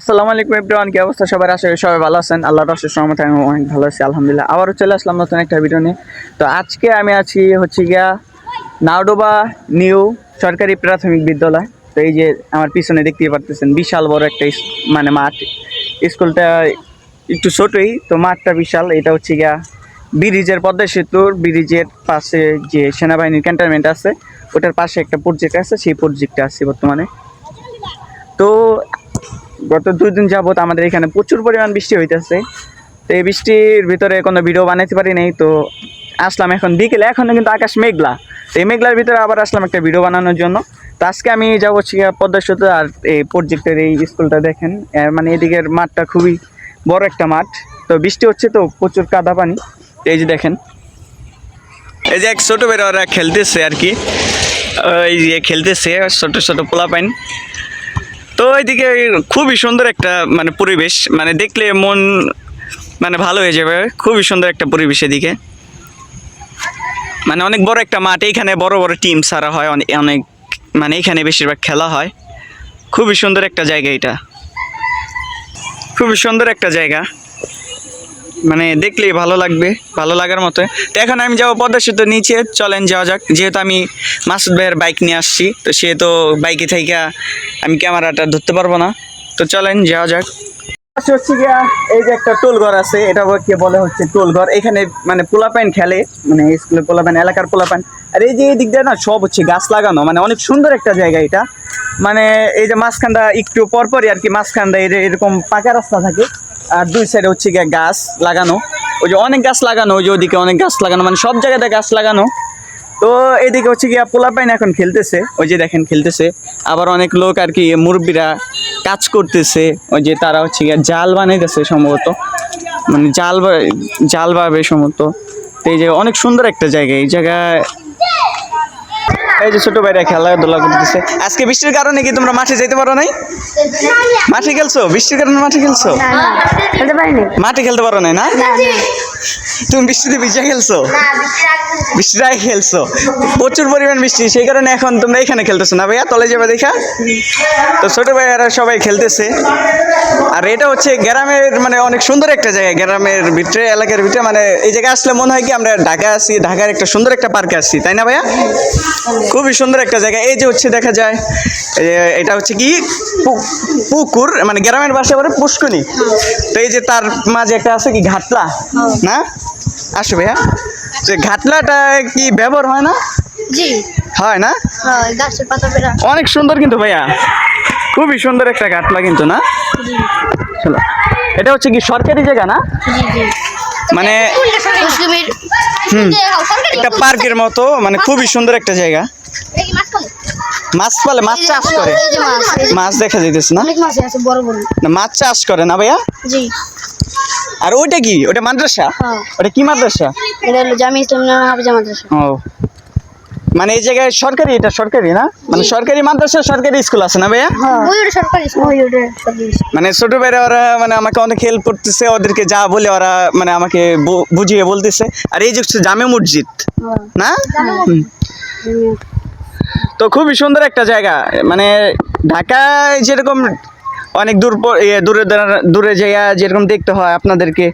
আসসালামু আলাইকুম এভরিওয়ান, কি অবস্থা? সবার আশা করি সবাই ভালো আছেন। আল্লাহর রসের সহমতে আমি অনেক ভালো আছি, আলহামদুলিল্লাহ। আবারও চলে আসলাম নতুন একটা ভিডিও নিয়ে। তো আজকে আমি আছি হচ্ছে গিয়া নাওডোবা নিউ সরকারি প্রাথমিক বিদ্যালয়। তো এই যে আমার পিছনে দেখতেই পারতেছেন, বিশাল বড় একটা মানে মাঠ। স্কুলটা একটু ছোটই, তো মাঠটা বিশাল। এটা হচ্ছে গিয়া ব্রিজের পদ্মা সেতুর ব্রিজের পাশে যে সেনাবাহিনীর ক্যান্টনমেন্ট আছে, ওটার পাশে একটা প্রজেক্ট আছে, সেই প্রজেক্টে আছে বর্তমানে। তো গত দুই দিন যাবত আমাদের এখানে প্রচুর পরিমাণ বৃষ্টি হইতেছে। তো এই বৃষ্টির ভিতরে কোনো ভিডিও বানাইতে পারি নাই, তো আসলাম এখন বিকেলে এখনও কিন্তু আকাশ মেঘলা। তো এই মেঘলার ভিতরে আবার আসলাম একটা ভিডিও বানানোর জন্য। তো আজকে আমি যাব পদ্মা সেতু আর এই প্রজেক্টের এই স্কুলটা দেখেন। মানে এদিকের মাঠটা খুবই বড় একটা মাঠ। তো বৃষ্টি হচ্ছে তো প্রচুর কাদা পানি। এই যে দেখেন। এই যে এক ছোটো বেড়ে ওরা খেলতেছে আর কি। এই যে খেলতেছে, ছোটো ছোটো পোলা পাইন তো এইদিকে খুবই সুন্দর একটা মানে পরিবেশ মানে দেখলে মন মানে ভালো হয়ে যাবে। খুবই সুন্দর একটা পরিবেশ এদিকে। মানে অনেক বড় একটা মাঠ, এইখানে বড় বড় টিম সারা হয় অনেক অনেক মানে এখানে বেশিরভাগ খেলা হয়। খুবই সুন্দর একটা জায়গা এটা। খুবই সুন্দর একটা জায়গা। মানে দেখলেই ভালো লাগবে, ভালো লাগার মতো। তো এখন আমি যাব পদ্মা সেতু নিচে, চলেন যাওয়া যাক। যেহেতু আমি মাসুদ ভাইয়ের বাইক নিয়ে আসছি, তো সে তো বাইকে থাইকা আমি ক্যামেরাটা ধরতে পারব না। তো চলেন যাওয়া যাক। হচ্ছে গিয়া এই যে একটা টোল ঘর আছে, এটা কে বলে হচ্ছে টোল ঘর। এখানে মানে পোলাপাইন খেলে মানে স্কুলে পোলাপাইন এলাকার পোলাপাইন আর এই যে এই দিক দিয়ে না সব হচ্ছে গাছ লাগানো মানে অনেক সুন্দর একটা জায়গা এটা। মানে এই যে মাঝখানটা একটু পরপরই আর কি মাঝখানটা এরকম পাকা রাস্তা থাকে আর দুই সাইডে হচ্ছে গিয়ে গাছ লাগানো। ওই যে অনেক গাছ লাগানো, ওই যে ওদিকে অনেক গাছ লাগানো মানে সব জায়গাতে গাছ লাগানো। তো এদিকে হচ্ছে গিয়া পোলাপাইন এখন খেলতেছে, ওই যে দেখেন খেলতেছে। আবার অনেক লোক আর কি মুরব্বীরা কাজ করতেছে, ওই যে তারা হচ্ছে গিয়া জাল বানাইতেছে সম্ভবত। মানে জাল জাল বাবে সম্ভবত। তো এই যে অনেক সুন্দর একটা জায়গা, এই জায়গায় এই যে ছোট ভাইরা খেলাধুলা করতেছে। আজকে বৃষ্টির কারণে কি তোমরা মাঠে যেতে পারো নাই? মাঠে খেলছো? বৃষ্টির কারণে মাঠে খেলছো? মাঠে খেলতে পারো নাই না? তুমি বৃষ্টিতে ভিজে খেলছো। বৃষ্টির আগে খেলছো? প্রচুর পরিমাণ বৃষ্টি। সেই কারণে এখন তোমরা এখানে খেলতেছো না ভাইয়া? তলে যাবে দেখা? তো ছোট ভাইয়ারা সবাই খেলতেছে। আর এটা হচ্ছে গ্রামের মানে অনেক সুন্দর একটা জায়গা গ্রামের ভিতরে এলাকার ভিতরে মানে এই জায়গায় আসলে মনে হয় কি আমরা ঢাকা আসি ঢাকার একটা সুন্দর একটা পার্কে আসছি তাই না ভাইয়া? খুবই সুন্দর একটা জায়গা। এই যে হচ্ছে দেখা যায় এটা হচ্ছে কি? পুকুর মানে গ্রামের বাসায় বলে পুষ্কনি তো এই যে তার মাঝে একটা আছে কি ঘাটলা? না? আসো ভাইয়া। যে ঘাটলাটা কি ব্যবহার হয় না? জি। হয় না? গাছের পাতা অনেক সুন্দর কিন্তু ভাইয়া। খুবই সুন্দর একটা ঘাটলা কিন্তু না? চলো। এটা হচ্ছে কি সরকারি জায়গা না? মানে একটা পার্কের মতো মানে খুবই সুন্দর একটা জায়গা। মাছ পালে। মাছ চাষ করে। মাছ দেখা যাইতেছে না? মাছ না, চাষ করে না ভাইয়া? আর ওইটা কি? ওটা মাদ্রাসা? হ্যাঁ। ওটা কি মাদ্রাসা? এটা হলো জামি ইসলাম হাফিজা মাদ্রাসা। ও। মানে এই জায়গায় সরকারি এটা সরকারি না? মানে সরকারি মাদ্রাসা সরকারি স্কুল আছে না ভাইয়া? হ্যাঁ। ওই ওটা সরকারি ওই সরকারি মানে ছোট ভাইরা ওরা মানে আমাকে অনেক হেল্প করতেছে ওদেরকে যা বলে ওরা মানে আমাকে বুঝিয়ে বলতেছে। আর এই যে হচ্ছে জামে মসজিদ হ্যাঁ। না? তো খুবই সুন্দর একটা জায়গা। মানে ঢাকায় যেরকম অনেক দূর দূরে দূরে জায়গা যেরকম দেখতে হয় আপনাদেরকে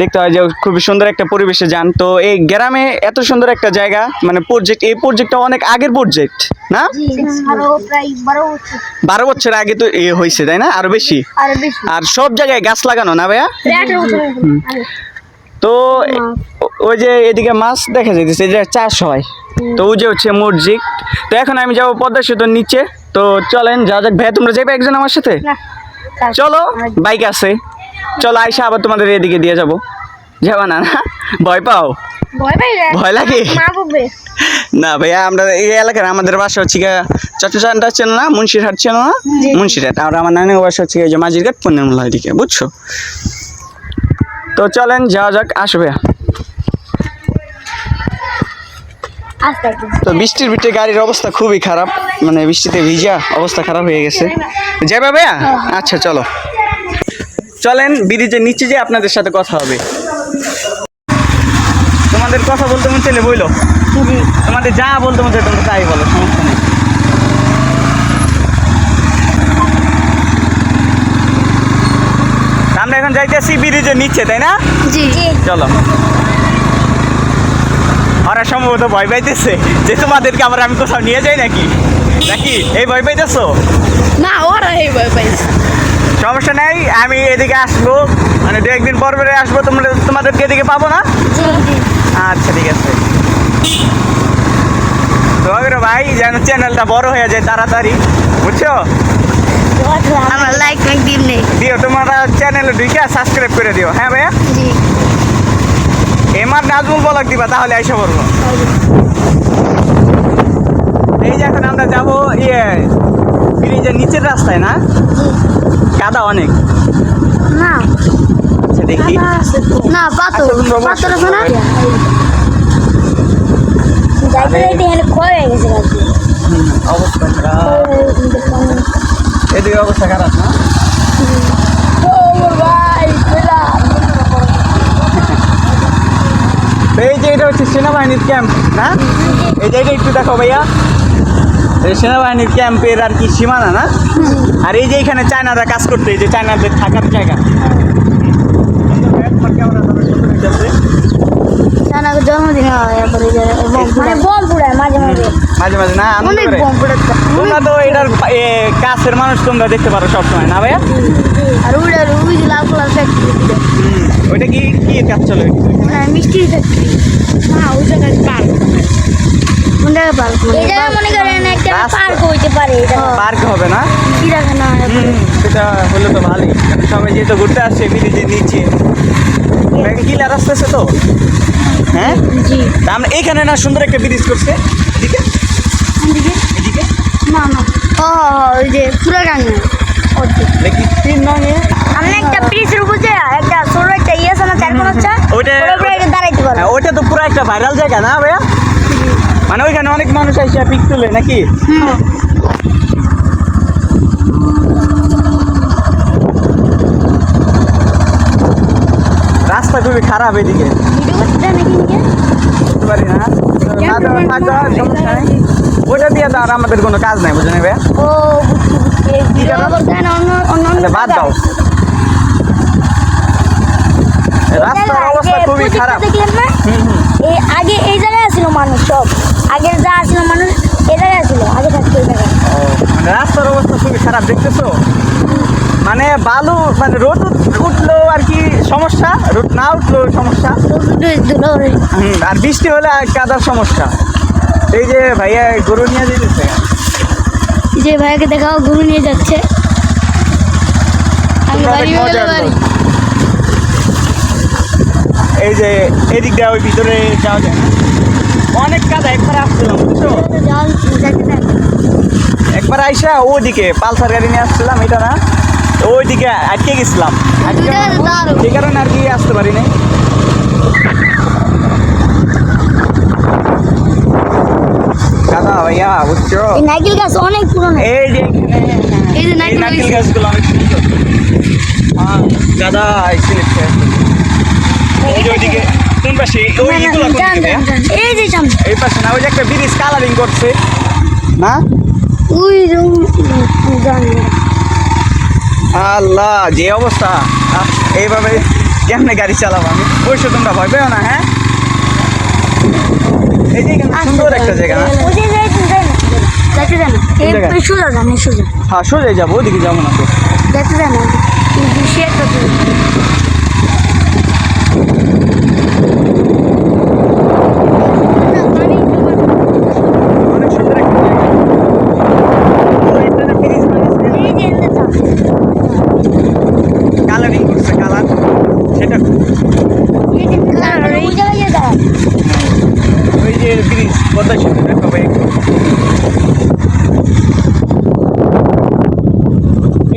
দেখতে হয় যে খুবই সুন্দর একটা পরিবেশে যান। তো এই গ্রামে এত সুন্দর একটা জায়গা মানে প্রজেক্ট এই প্রজেক্টটা অনেক আগের প্রজেক্ট না? বারো বছর আগে তো এ হয়েছে তাই না? আরও বেশি। আর সব জায়গায় গাছ লাগানো না ভাইয়া। তো ওই যে এদিকে মাছ দেখা যাইতেছে যে চাষ হয়। তো ওই যে হচ্ছে মসজিদ। তো এখন আমি যাব পদ্মা সেতুর নিচে। তো চলেন যা যাক। ভাইয়া তোমরা যাবে একজন আমার সাথে? চলো বাইক আছে। চলো আইসা আবার তোমাদের এদিকে দিয়ে যাব। যাবা না না? ভয় পাও? ভয় লাগে? না ভাইয়া আমরা এই এলাকার আমাদের বাসা হচ্ছে চট্টগ্রামটা চেনো না মুন্সিরহাট চেনো না? মুন্সিরহাট। আর আমার নানির বাসা হচ্ছে যে মাঝিরঘাট পূর্ণিমলা এদিকে বুঝছ? তো চলেন যাওয়া যাক আসো ভাইয়া। আস্তে আস্তে। তো বৃষ্টির ভিতরে গাড়ির অবস্থা খুবই খারাপ মানে বৃষ্টিতে ভিজা অবস্থা খারাপ হয়ে গেছে। যাবে ভাইয়া? আচ্ছা চলো। চলেন ব্রিজের নিচে যে আপনাদের সাথে কথা হবে। তোমাদের কথা বলতে মন চাইলে বইলো। জি তোমাদের যা বলতে মন চাই তোমরা তাই বলো সমস্যা নেই। এখন যাইতেছি ব্রিজের নিচে তাই না? জি। জি। চলো। ওরা সম্ভবত ভয় পাইতেছে যে তোমাদেরকে আবার আমি কোথাও নিয়ে যাই নাকি? নাকি এই ভয় পাইতেছো? না ওরা এই ভয় পাইছে। সমস্যা নেই আমি এদিকে আসব। মানে দু একদিন পর পরে আসব তোমরা তোমাদেরকে এদিকে পাবো না? আচ্ছা ঠিক আছে। তো ভাই যেন চ্যানেলটা বড় হয়ে যায় তাড়াতাড়ি বুঝছ? আমরা লাইক লাইক দিম নেই। দিও তোমরা চ্যানেলে ঢুকে সাবস্ক্রাইব করে দিও হ্যাঁ ভাইয়া? জি। এমার নাজমুল বলক দিবা তাহলে আইসা পড়ব। এই যে এখন আমরা যাব ইয়ে ব্রিজের নিচের রাস্তায় না? কাদা অনেক। না। আচ্ছা দেখি। না পাথর। আচ্ছা, পাথর আছে না? অবস্থা খারাপ। এদিকে অবস্থা খারাপ না? এই যে এটা হচ্ছে সেনাবাহিনীর ক্যাম্প না? এই যে এটা একটু দেখো ভাইয়া। সেনাবাহিনীর ক্যাম্পের আর কি সীমানা না? আর এই যে এখানে চায়নারা কাজ করতে এই যে চায়নাদের থাকার জায়গা। জন্মদিন হয় মানে বম পুড়ায় মাঝে মাঝে। মাঝে মাঝে না আনন্দ অনেক বম তোমরা তো এটার কাছের মানুষ তোমরা দেখতে পারো সবসময় না ভাইয়া? আর উড়ে উড়ে যে লাল কালার ফ্যাক্টরি ওইটা কি কি কাজ চলে? মানে মিষ্টির ফ্যাক্টরি না ওই জায়গায় পার্ক। কোন জায়গায় পার্ক এটা মনে করেন একটা পার্ক হইতে পারে এটা। পার্ক হবে না? চিড়াখানা হুম, সেটা হলে তো ভালোই। সবাই যেহেতু ঘুরতে আসছে ব্রিজের নিচে। কিলার আসতেছে তো? হ্যাঁ? জি। তা আমরা এইখানে না সুন্দর একটা ব্রিজ করছে? এদিকে? এদিকে? এদিকে? না না। ও ওই যে পুরা গাঙ্গে দেখি। তিন নয় আমি একটা ব্রিজের উপর যে একটা ছোট একটা ইয়ে আছে না চার কোন হচ্ছে। ওইটা- ওর দাঁড়াইতে পারো হ্যাঁ, ওইটা তো পুরো একটা ভাইরাল জায়গা না ভাইয়া? মানে ওইখানে অনেক মানুষ আসে পিক তুলে নাকি? রাস্তা খুবই খারাপ এদিকে। পারি না। ওইটা দিয়ে আর আমাদের কোনো কাজ নাই বুঝে নেবে? আচ্ছা বাদ দাও। রাস্তার অবস্থা খুবই খারাপ। আগে এই জায়গায় ছিল মানুষ সব। আগে যা ছিল মানুষ এই জায়গায় ছিল আগে থাকতো এই জায়গায়। মানে রাস্তার অবস্থা খুবই খারাপ দেখতেছো? মানে বালু মানে রোদ উঠল আর কি সমস্যা রোদ না উঠল সমস্যা। আর বৃষ্টি হলে কাদার সমস্যা। এই যে ভাইয়া গরু নিয়ে যেতেছে যে ভাইয়াকে দেখাও গরু নিয়ে যাচ্ছে। এই যে এদিক দিয়ে ওই ভিতরে যাওয়া যায় না? অনেক কাদা একবার আসছিলাম বুঝছ? একবার আইসা ওদিকে পালসার গাড়ি নিয়ে আসছিলাম এটা না? ওইদিকে আটকে গেছিলাম। সেই কারণে আর কি আসতে পারি নাই। কাদা ভাইয়া বুঝছ? নাইকেল গাছ অনেক পুরনো। এই যে এই যে নাইকেল গাছগুলো অনেক সুন্দর। দাদা এই ওইদিকে কোন পাশে ওই ভাইয়া? এই যে সামনে এই পাশে না ওই যে একটা ব্রিজ কালারিং করছে না ওই আল্লাহ যে অবস্থা আহ, এইভাবে কেমনে গাড়ি চালাবো আমি অবশ্য তোমরা ভয় পেও না হ্যাঁ এই সুন্দর একটা জায়গা না সোজা হ্যাঁ সোজাই যাব ওদিকে যাব না তো যাইতে যাই না কিন্তু সে একটা তো অনেক সুন্দর একটা জায়গা ওই এখানে ব্রিজ বানিয়েছে, এই যে এখানে যান। কালারিং করছে কালার সেটা এই যে দাঁড়ান, ওই জায়গায় গিয়ে দাঁড়ান। ওই যে ব্রিজ পদ্মা সেতু দেখো ভাই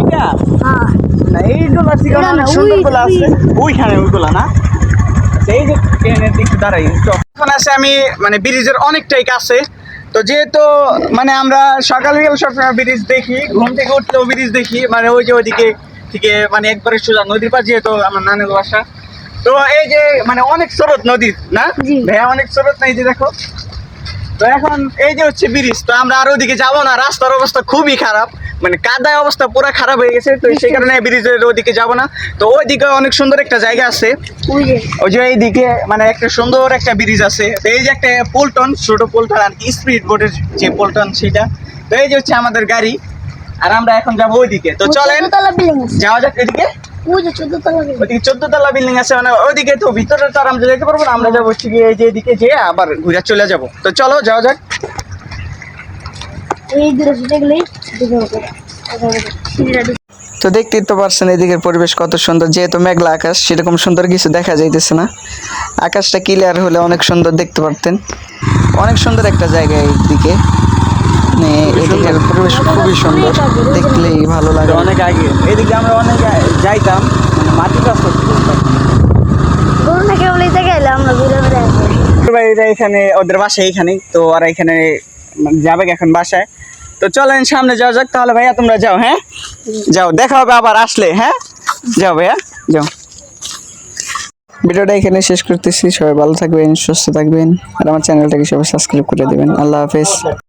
এটা হ্যাঁ না এইগুলো আছে। ওইখানে ওইগুলো না? যে ট্রেনের দিকে দাঁড়াই তো এখন আছে আমি মানে ব্রিজের অনেকটাই কাছে। তো যেহেতু মানে আমরা সকাল বিকাল সবসময় ব্রিজ দেখি ঘুম থেকে উঠলেও ব্রিজ দেখি মানে ওই যে ওইদিকে থেকে মানে একবারে সোজা নদীর পার যেহেতু আমার নানের বাসা। তো এই যে মানে অনেক স্রোত নদীর না। ভাইয়া অনেক স্রোত নাই যে দেখো? তো এখন এই যে হচ্ছে ব্রিজ তো আমরা আর ওদিকে যাব না রাস্তার অবস্থা খুবই খারাপ। মানে কাদায় অবস্থা পুরো খারাপ হয়ে গেছে তো সেই কারণে ব্রিজের ওদিকে যাব না। তো ওইদিকে অনেক সুন্দর একটা জায়গা আছে। ওই যে। এইদিকে মানে একটা সুন্দর একটা ব্রিজ আছে। তো এই যে একটা পোলটন ছোট পোলটন আর কি স্পিড বোটের যে পোলটন সেটা। তো এই যে হচ্ছে আমাদের গাড়ি। আর আমরা এখন যাব ওইদিকে। তো চলেন যাওয়া যাক এদিকে। চোদ্দতলা বিল্ডিং ওইদিকে চোদ্দ তলা বিল্ডিং আছে মানে ওইদিকে তো ভিতরে তো আর আমরা যেতে পারব না। আমরা যাব হচ্ছে গিয়ে এই যে এদিকে যেয়ে আবার ঘুরে চলে যাব। তো চলো যাওয়া যাক। এই দূরে ছুটে গেলেই তো দেখতেই তো পারছেন এদিকের পরিবেশ কত সুন্দর যেহেতু মেঘলা আকাশ সেরকম সুন্দর কিছু দেখা যাইতেছে না। আকাশটা ক্লিয়ার হলে অনেক সুন্দর দেখতে পারতেন। অনেক সুন্দর একটা জায়গা এইদিকে। মানে এদিকের পরিবেশ খুবই সুন্দর দেখলেই ভালো লাগে। অনেক আগে এদিকে আমরা অনেক যাইতাম মানে ঘুরে আসি বাড়িটা এখানে ওদের বাসায় এইখানেই তো ওরা এখানে যাবে এখন বাসায়। তো চলেন সামনে যাওয়া যাক, তাহলে ভাইয়া তোমরা যাও হ্যাঁ? যাও, দেখা হবে আবার আসলে হ্যাঁ? যাও ভাইয়া, যাও। ভিডিওটা এখানে শেষ করতেছি, সবাই ভালো থাকবেন, সুস্থ থাকবেন, আর আমার চ্যানেলটাকে সবাই সাবস্ক্রাইব করে দেবেন। আল্লাহ হাফেজ।